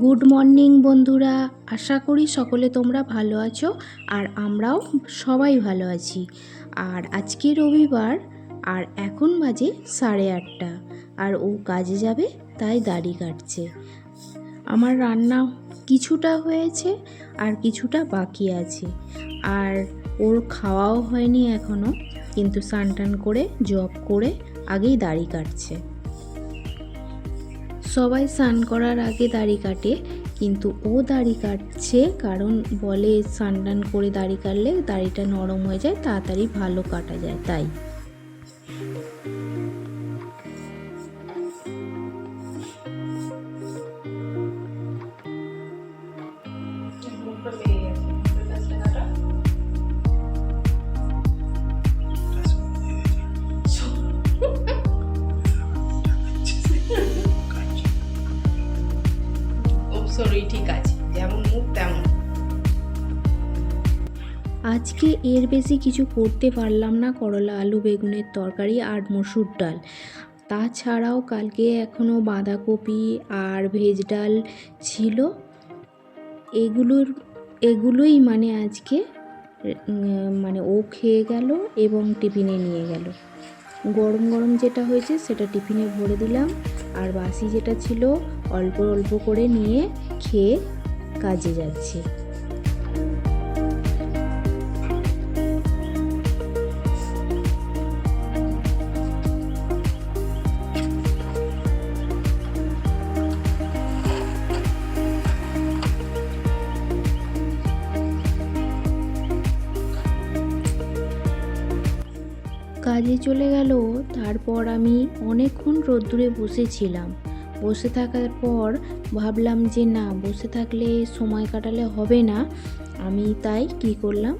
Good morning বন্ধুরা। আশা করি সকলে তোমরা ভালো আছো আর আমরাও সবাই ভালো আছি। আর আজকে রবিবার, আর এখন বাজে সাড়ে আটটা। আর ও কাজে যাবে, তাই দাড়ি কাটছে। আমার রান্না কিছুটা হয়েছে আর কিছুটা বাকি আছে। আর ওর খাওয়াও হয়নি এখনও কিন্তু স্নান টান করে, জব করে আগেই দাড়ি কাটছে। সবাই স্নান করার আগে দাড়ি কাটে, কিন্তু ও দাড়ি কাটছে কারণ বলে স্নান টান করে দাড়ি কাটলে দাড়িটা নরম হয়ে যায়, তাড়াতাড়ি ভালো কাটা যায়, তাই। ও যেমন মুখ, তেমন। আজকে এর বেশি কিছু করতে পারলাম না করলা আলু বেগুনের তরকারি আর মসুর ডাল। তাছাড়াও কালকে এখনও বাঁধাকপি আর ভেজ ডাল ছিল। এগুলোর, এগুলোই মানে আজকে মানে ও খেয়ে গেল এবং টিফিনে নিয়ে গেল। গরম গরম যেটা হয়েছে সেটা টিফিনে ভরে দিলাম। আর বাসি যেটা ছিল অল্প অল্প করে নিয়ে খেয়ে কাজে যাচ্ছি। কাজে চলে গেল তারপর আমি অনেকক্ষণ রোদ্দুরে বসেছিলাম। বসে থাকার পর ভাবলাম যে না, বসে থাকলে সময় কাটালে হবে না। আমি তাই কি করলাম?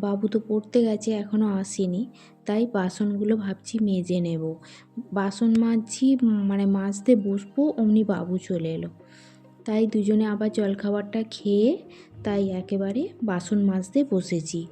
বাবু তো পড়তে গেছে এখনও আসেনি। তাই বাসনগুলো ভাবছি মেজে নেব। বাসন মাজছি মানে মাজতে বসবো, অমনি বাবু চলে এলো। তাই দুজনে আবার জলখাবারটা খেয়ে তাই একেবারে বাসন মাজতে বসেছি।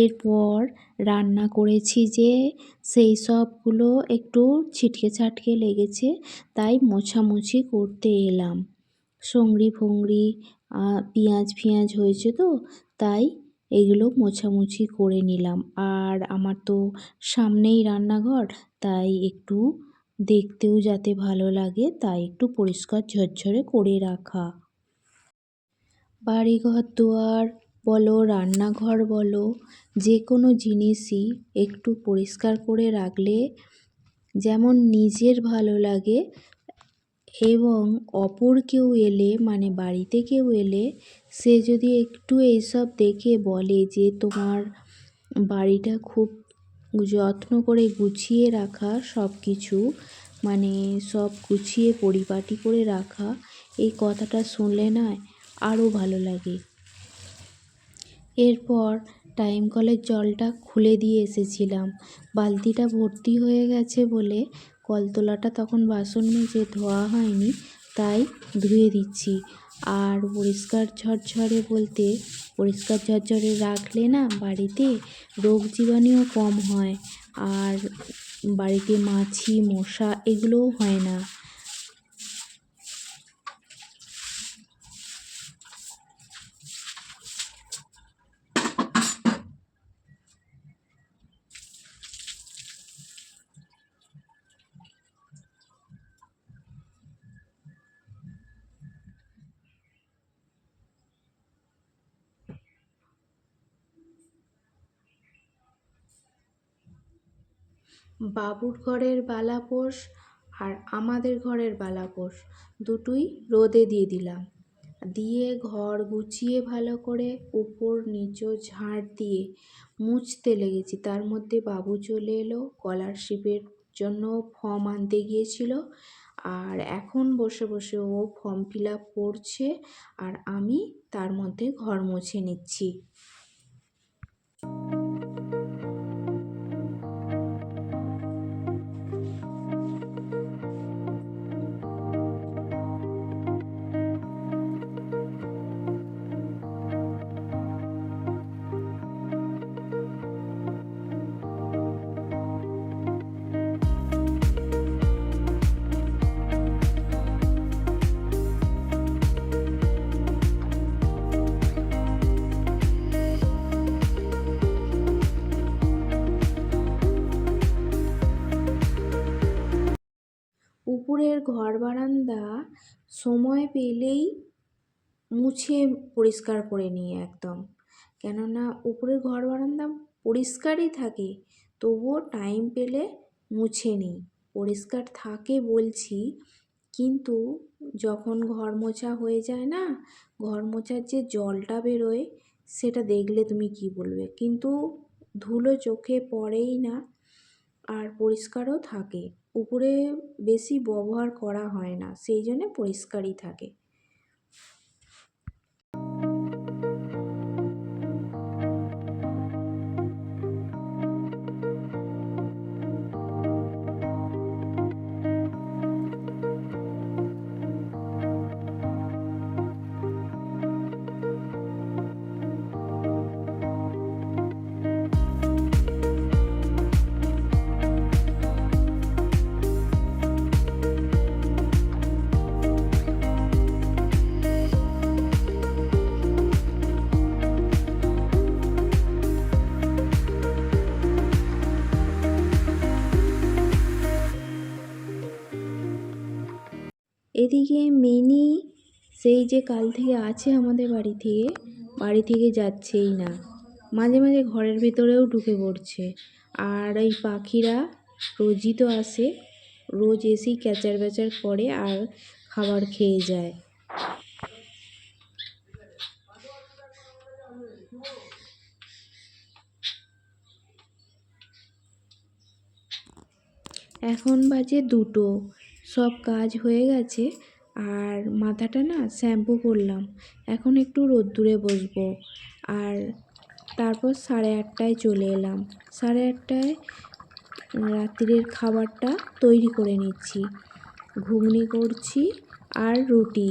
এরপর রান্না করেছি যে সেই সবগুলো একটু ছিটকে ছাটকে লেগেছে, তাই মোছামুছি করতে এলাম। সঙ্গড়ি ফঙ্গড়ি পেঁয়াজ ফিয়াজ হয়েছে তো, তাই এগুলো মোছামুছি করে নিলাম। আর আমার তো সামনেই রান্নাঘর, তাই একটু দেখতেও যাতে ভালো লাগে, তাই একটু পরিষ্কার ঝরঝরে করে রাখা। বাড়িঘর দুয়ার বলো, রান্নাঘর বলো, যে কোনো জিনিসই একটু পরিষ্কার করে রাখলে যেমন নিজের ভালো লাগে এবং অপর কেউ এলে মানে বাড়িতে কেউ এলে, সে যদি একটু এইসব দেখে বলে যে তোমার বাড়িটা খুব যত্ন করে গুছিয়ে রাখা সব কিছু মানে সব গুছিয়ে পরিপাটি করে রাখা, এই কথাটা শুনলে না আরও ভালো লাগে। এরপর টাইম কলের জলটা খুলে দিয়ে এসেছিলাম। বালতিটা ভর্তি হয়ে গেছে বলে কলতলাটা তখন বাসন মেজে ধোয়া হয়নি, তাই ধুয়ে দিচ্ছি। আর পরিষ্কার ঝরঝরে বলতে, পরিষ্কার ঝরঝরে রাখলে না বাড়িতে রোগ জীবাণুও কম হয়, আর বাড়িতে মাছি, মশা এগুলোও হয় না। বাবুর ঘরের বালাপোষ আর আমাদের ঘরের বালাপোষ দুটোই রোদে দিয়ে দিলাম। দিয়ে ঘর গুছিয়ে ভালো করে উপর নিচু ঝাড় দিয়ে মুছতে লেগেছি। তার মধ্যে বাবু চলে এলো, স্কলারশিপের জন্য ফর্ম আনতে গিয়েছিল আর এখন বসে বসে ও ফর্ম ফিল আপ করছে আর আমি তার মধ্যে ঘর মুছে নিচ্ছি। উপরের ঘর বারান্দা সময় পেলেই মুছে পরিষ্কার করে নিই একদম। কেননা উপরের ঘর বারান্দা পরিষ্কারই থাকে, তবুও টাইম পেলে মুছে নিই। পরিষ্কার থাকে বলছি, কিন্তু যখন ঘর মোছা হয়ে যায় না, ঘর মোছার যে জলটা বেরোয়, সেটা দেখলে তুমি কী বলবে? কিন্তু ধুলো চোখে পড়েই না, আর পরিষ্কারও থাকে। উপরে বেশি ব্যবহার করা হয় না সেই জন্যে পরিষ্কারই থাকে। এদিকে মিনি সেই যে কাল থেকে আছে আমাদের বাড়ি থেকে বাড়ি থেকে যাচ্ছেই না। মাঝে মাঝে ঘরের ভেতরেও ঢুকে পড়ছে। আর এই পাখিরা রোজই তো আসে, রোজ এসেই ক্যাচার ব্যাচার করে আর খাবার খেয়ে যায়। এখন বাজে দুটো। সব কাজ হয়ে গেছে, আর মাথাটা না শ্যাম্পু করলাম। এখন একটু রোদ্দুরে বসবো। আর তারপর সাড়ে আটটায় চলে এলাম। সাড়ে আটটায় রাত্রির খাবারটা তৈরি করে নিচ্ছি। ঘুগনি করছি আর রুটি।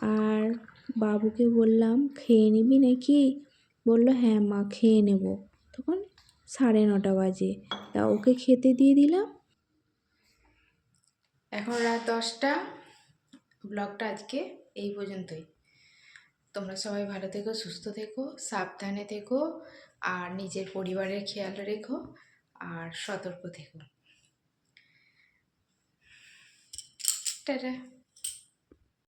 আর বাবুকে বললাম, খেয়ে নিবি নাকি? বলল হ্যাঁ মা, খেয়ে নেব। তখন সাড়ে নটা বাজে। তা ওকে খেতে দিয়ে দিলাম। এখন রাত দশটা। ব্লগটা আজকে এই পর্যন্তই। তোমরা সবাই ভালো থেকো, সুস্থ থেকো, সাবধানে থেকো, আর নিজের পরিবারের খেয়াল রেখো, আর সতর্ক থেকো। টাটা।